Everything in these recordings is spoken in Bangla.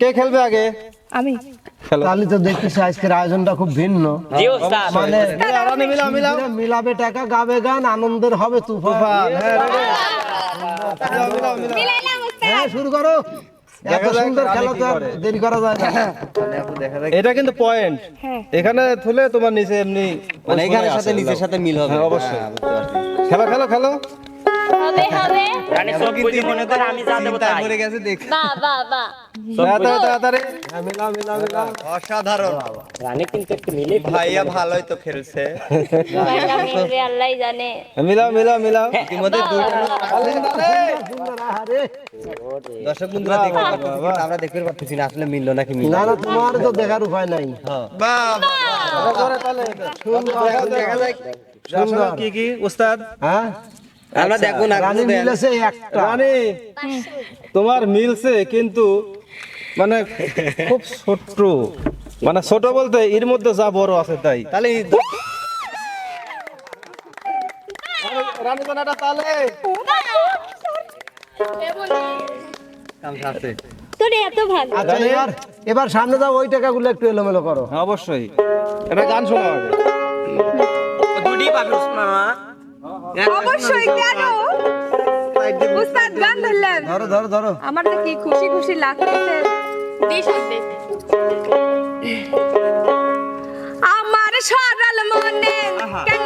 কে খেলবে আগে? আমি। তাহলে তো দেখতেছি আজকের আয়োজনটা খুব ভিন্ন। মানে মিলাবে টাকা গাবে গান আনন্দের হবে তুফান। হ্যাঁ ওস্তাদ। হ্যাঁ শুরু করো। এত দেখা সুন্দর খেলা তো আর দেরি করা যায় না। এটা কিন্তু পয়েন্ট হ্যাঁ। এখানে থুলে তোমার নিচে এমনি মানে এখানের সাথে নিচের সাথে মিল হবে। হ্যাঁ, অবশ্যই। খেলো খেলো খেলো। হবে হবে। রানী সব বুঝি মনে করে আমি যা দেবো তাই। মরে গেছে দেখ। বাহ বাহ বাহ তাড়াতাড়ি তাড়াতাড়ি। মিলাও মিলাও মিলাও অসাধারণ। রানী কিন্তু একটু মিলে ভাইয়া ভালোই তো খেলছে। আল্লাহ জানে। মিলাও মিলাও মিলাও ইতিমধ্যে দুইটা সুন্দর, আহারে। দর্শক বন্ধুরা দেখতে আমরা দেখতে পাচ্ছি না আসলে মিললো নাকি মিললো না তোমার তো দেখার উপায় নাই। কি কি উস্তাদ হ্যাঁ? আমরা রানী মিলেছে একটা। রানী তোমার মিলছে কিন্তু মানে খুব ছোট্ট মানে ছোট বলতে এর মধ্যে যা বড় আছে তাই। তাহলে রানী বানাটা তালে। আছে তোর এত ভালো। আচ্ছা এবার এবার সামনে যাও ওই টাকাগুলো একটু এলোমেলো করো। হ্যাঁ, অবশ্যই। এটা গান শোনা আগে। দুটি পাবি মামা অবশ্যই কেন? উস্তাদ গান ধরলেন। ধরো ধরো ধরো। আমার তো কি খুশি খুশি লাগতেছে। আমার সরল মনে কেন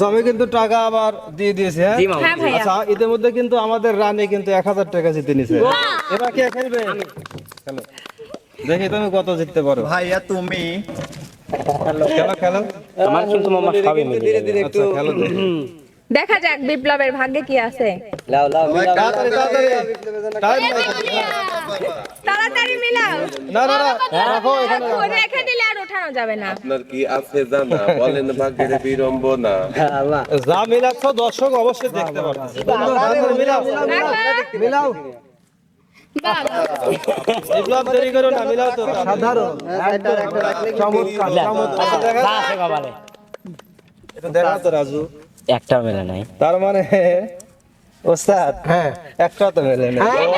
আচ্ছা আমি কিন্তু টাকা আবার দিয়ে দিয়েছি হ্যাঁ? হ্যাঁ আচ্ছা ইতিমধ্যে কিন্তু আমাদের রানী কিন্তু এক হাজার টাকা জিতে নিছে। এবার কে খেলবে? খেলো। দেখি তুমি কত জিততে পারো। ভাইয়া তুমি। খেলো খেলো। আমার কিন্তু মামা খাবে ধীরে ধীরে একটু খেলো দেখি। যাক বিপ্লবের ভাগ্যে কি আছে লাও লাও তাড়াতাড়ি তাড়াতাড়ি তাড়াতাড়ি মিলাও না না না রাখো এখানে রেখে দিলে আর ওঠানো যাবে না আপনার কি আছে জানা বলেন ভাগ্যের বিড়ম্বনা যা মিলাচ্ছ দর্শক অবশ্যই দেখতে পারবে মিলাও মিলাও বিপ্লব দেরি করো না মিলাও তো সাধারণ চমৎকার চমৎকার আচ্ছা, দেখা আছে বাবারে এটা দেখা তো রাজু একটা মেলে নাই। তার মানে ওস্তাদ হ্যাঁ। একটা তো মেলে না হ্যাঁ।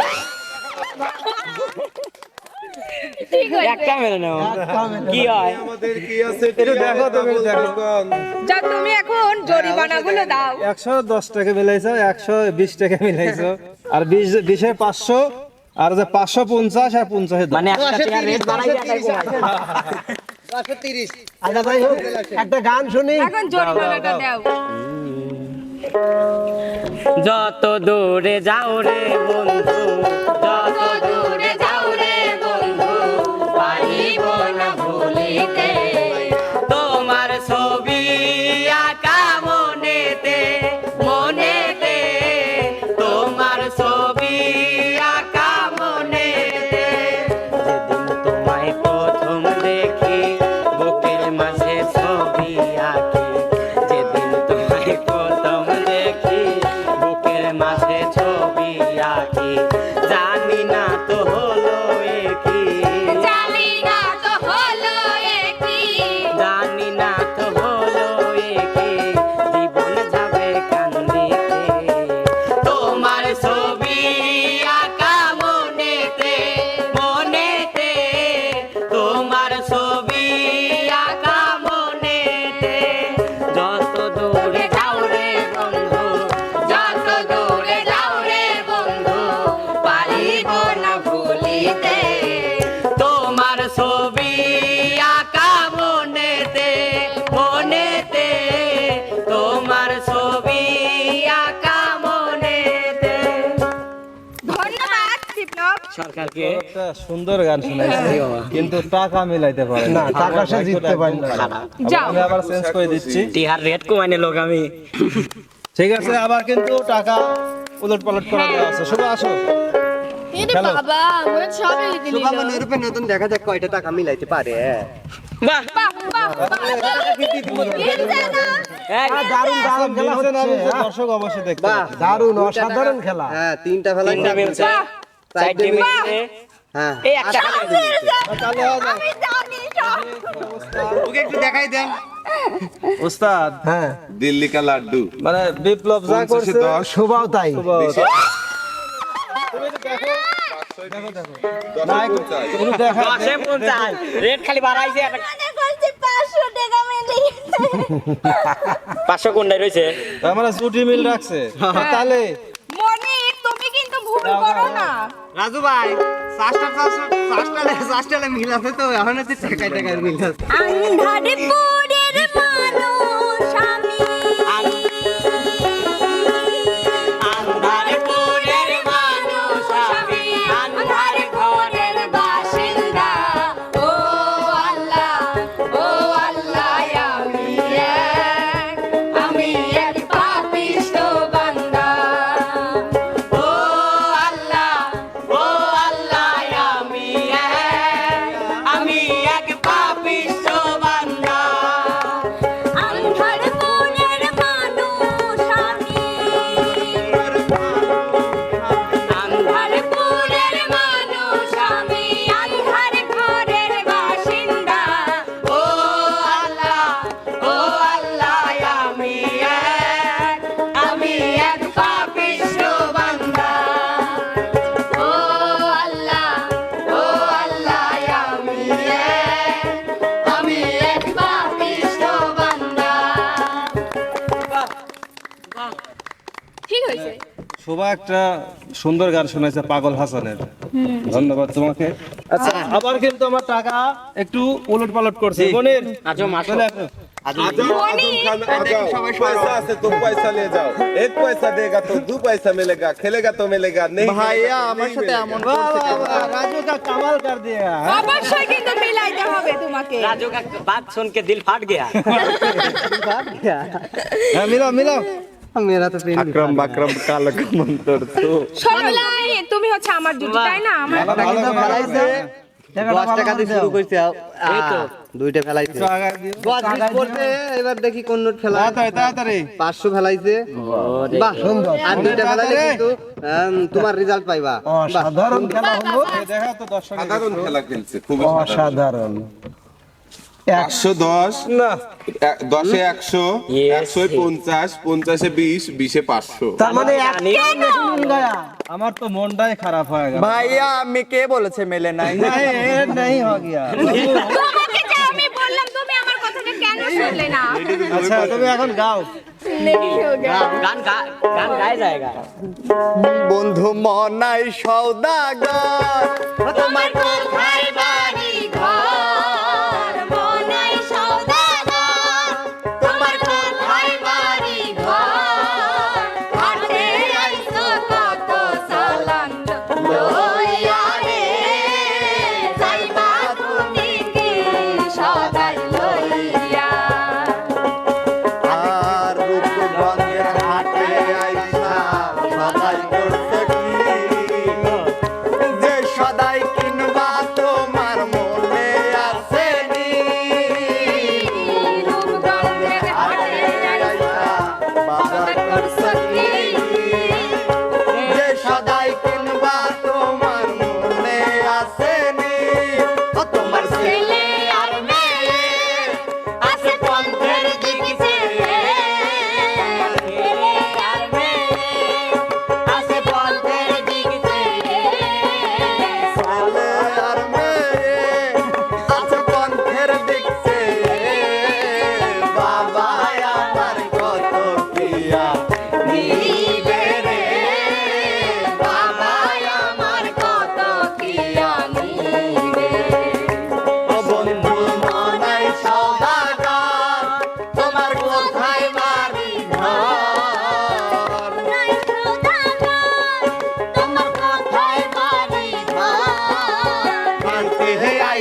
একটা মেলে না কি হয়? আমাদের কি আছে একটু দেখো তুমি দেখো যা তুমি এখন জরিমানাগুলো দাও। একশো দশ টাকা মিলাইছো একশো বিশ টাকা মিলাইছো। আর বিশ বিশে পাঁচশো আর যে পাঁচশো পঞ্চাশ আর পঞ্চাশে মানে একটা টাকা রেট বাড়াই আচ্ছা ভাই একটা গান শুনি। এখন জরিমানাটা দাও। যত দূরে যাও রে বন্ধু যত দূরে সরকারকে সুন্দর গান শোনাইছে। কিন্তু টাকা মিলাইতে পারে না, টাকা সে জিততে পারে না। যাও। আমি আবার চেঞ্জ করে দিচ্ছি। টিহার রেট কমাইনে লোক আমি। ঠিক আছে আবার কিন্তু টাকা উলট পালট করে দেওয়া আছে। শুভ আসো। বাবা আমরা সবই দিলি বাবা নিরূপে নতুন দেখা যাক কয়টা টাকা মিলাইতে পারে। বাহ। বাহ বাহ এই, দারুণ দারুণ খেলা হচ্ছে হ্যাঁ। দর্শক অবশ্যই দেখতে বাহ দারুণ অসাধারণ খেলা। হ্যাঁ তিনটা ফেলাই হ্যাঁ। দেন। উস্তাদ হ্যাঁ। দিল্লি কা লাড্ডু। মানে বিপ্লব যা পঞ্চাশে করছে। শোভাও তাই। মানে বলছি 500 টাকা মিলি। পাঁচশো কোনটাই রয়েছে? মানে ছুটি মিল রাখছে। তাহলে মনির তুমি কিন্তু ভুল করো না। রাজু ভাই চাষটা চাষটা চাষটা মিলাতে তো এখন হচ্ছে টাকায় টাকায় মিলাতে। ঠিক হয়েছে। শোভা একটা সুন্দর গান শোনাইছে পাগল হাসানের। ধন্যবাদ তোমাকে। আচ্ছা আবার কিন্তু আমার টাকা একটু উলট পালট করছে মনির আজও মাসো। চলে আসো। মেরা তো আকরাম বাকরাম কমন তো। তুমি হচ্ছে আমার জুটি তাই না? আমার দুইটা দেখি কোন নোট ফেলা তোমার রেজাল্ট পাইবা। অসাধারণ খেলা খেলছে খুব অসাধারণ। একশো দশ দশে একশো পঞ্চাশ পঞ্চাশে বিশ বিশে পাঁচশো। তার মানে আমার তো মনটাই খারাপ হয়ে গেল। ভাইয়া আমি কে বলেছে মেলে নাই? নাই আচ্ছা, তুমি এখন গাও। বন্ধু মনাই সৌদাগর। তোমার কোথায় বাড়ি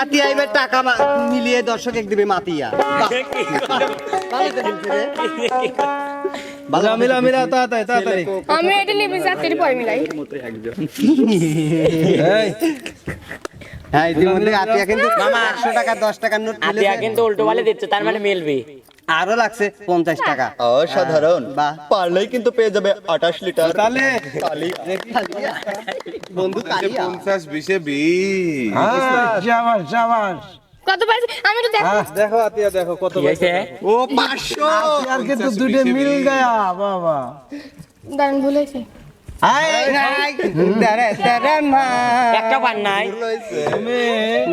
আতিয়া এবার টাকা মিলিয়ে দর্শক এক দিবে মাতিয়া। মিলা মিলা মিলা তাড়াতাড়ি তাড়াতাড়ি। আমি এটা লিবি চাকরি পয় মিলাই। হ্যাঁ ইতিমধ্যে আতিয়া কিন্তু টাকা দশ টাকার নোট আতিয়া কিন্তু উল্টো বলে দিচ্ছে তার মানে মিলবি। আরও লাগছে পঞ্চাশ টাকা। অসাধারণ। বাহ। পারলেই কিন্তু পেয়ে যাবে আঠাশ লিটার তাহলে বন্ধু পঞ্চাশ বিশে বিশ। কত পাইছে? আমি তো দেখো। দেখো আতিয়া দেখো কত ও পাঁচশো। আর কিন্তু দুটো মিল গয়া বাবা। দান ভুল হয়েছে। একটা পান নাই।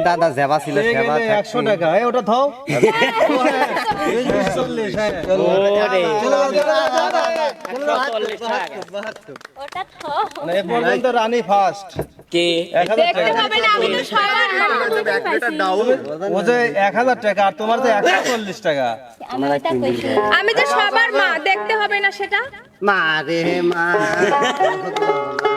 দাদা জেবা ছিল জেবা একশো টাকা। এই ওটা থাও হ্যাঁ। মানে রানী ফার্স্ট কি? এক হাজার টাকা। আর তোমার একশো চল্লিশ টাকা। আমি তো সবার মা দেখতে হবে না সেটা? মারে মা আকেলে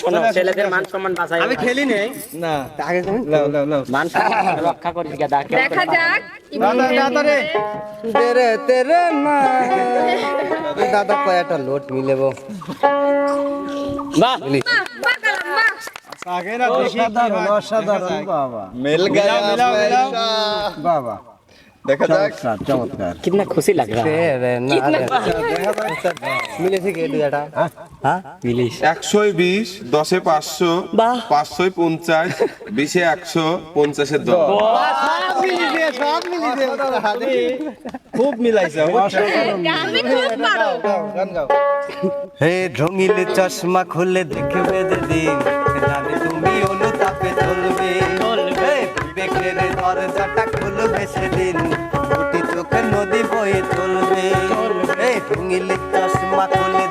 শোনো ছেলেদের মান সম্মান বাঁচাই আমি খেলি নাই না আগে তুমি লাও লাও লাও। মান সম্মান রক্ষা করি দেখা যাক। দাদা দাদা রে। তেরে তেরে দাদা কয়টা লোট মিলেব বাহ। আগে না দেখি অসাধারণ বাবা। মিল বাবা। देखा जाए চমৎকার চমৎকার कितना खुशी लग रहा है তেরে না মিলেছে কি দুটা হ্যাঁ মিলিস একশোয় বিশ দশে পাঁচশো পাঁচশোয় পঞ্চাশ বিশে একশো পঞ্চাশে দশ খুব মিলাইছে বুঝছো? আমি খুব পারো গাও, গান গাও হে রঙিল চশমা খুলে দেখবে যেদিন জানি তুমি অনুতাপে চলবে চলবে বিবেকের দরজাটা খুলবে সেদিন দুটি চোখে তুলবে। চলবে হে রঙিল চশমা খুলে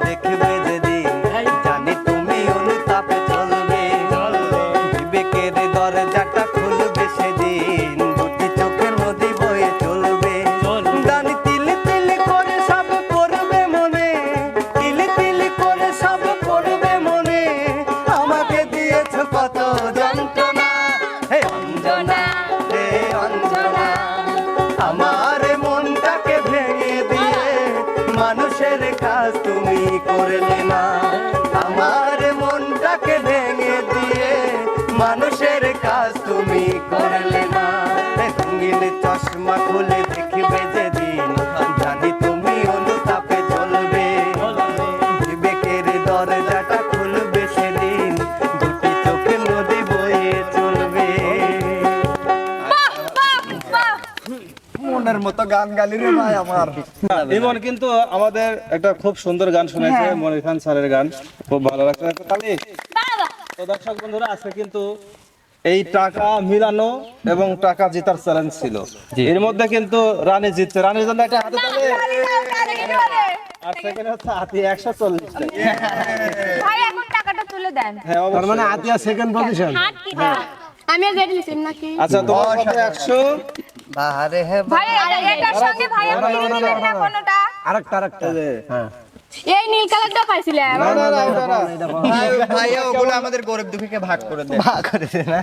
মতো গান গালি রে ভাই আমার। ইমন কিন্তু আমাদের একটা খুব সুন্দর গান শুনেছে মনির খান স্যারের গান। খুব ভালো লাগছে তাহলে তো দর্শক বন্ধুরা আজকে কিন্তু এই টাকা মিলানো এবং টাকা জেতার চ্যালেঞ্জ ছিল। এর মধ্যে কিন্তু রানী জিতছে। রানীর জন্য একটা হাতে তালে। আর সেকেন্ড হচ্ছে হাতি একশো চল্লিশ ভাই এখন টাকাটা তুলে দেন। হ্যাঁ তার মানে আতিয়া সেকেন্ড পজিশন আমি আর নাকি আচ্ছা তোমার কত একশো বাহারে হে ভাই এটা- এটার সঙ্গে ভাই আপনি না কোনটা? আরেকটা আরেকটা। হ্যাঁ। এই নীল কালারটা পাইছিলাম না না না ভাইয়া ওগুলো আমাদের গরিব দুঃখীকে ভাগ করে দে ভাগ করে দে না।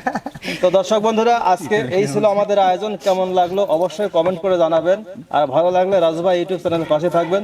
তো দর্শক বন্ধুরা আজকে এই ছিল আমাদের আয়োজন। কেমন লাগল অবশ্যই কমেন্ট করে জানাবেন। আর ভালো লাগলে রাজু ভাই ইউটিউব চ্যানেলের পাশে থাকবেন।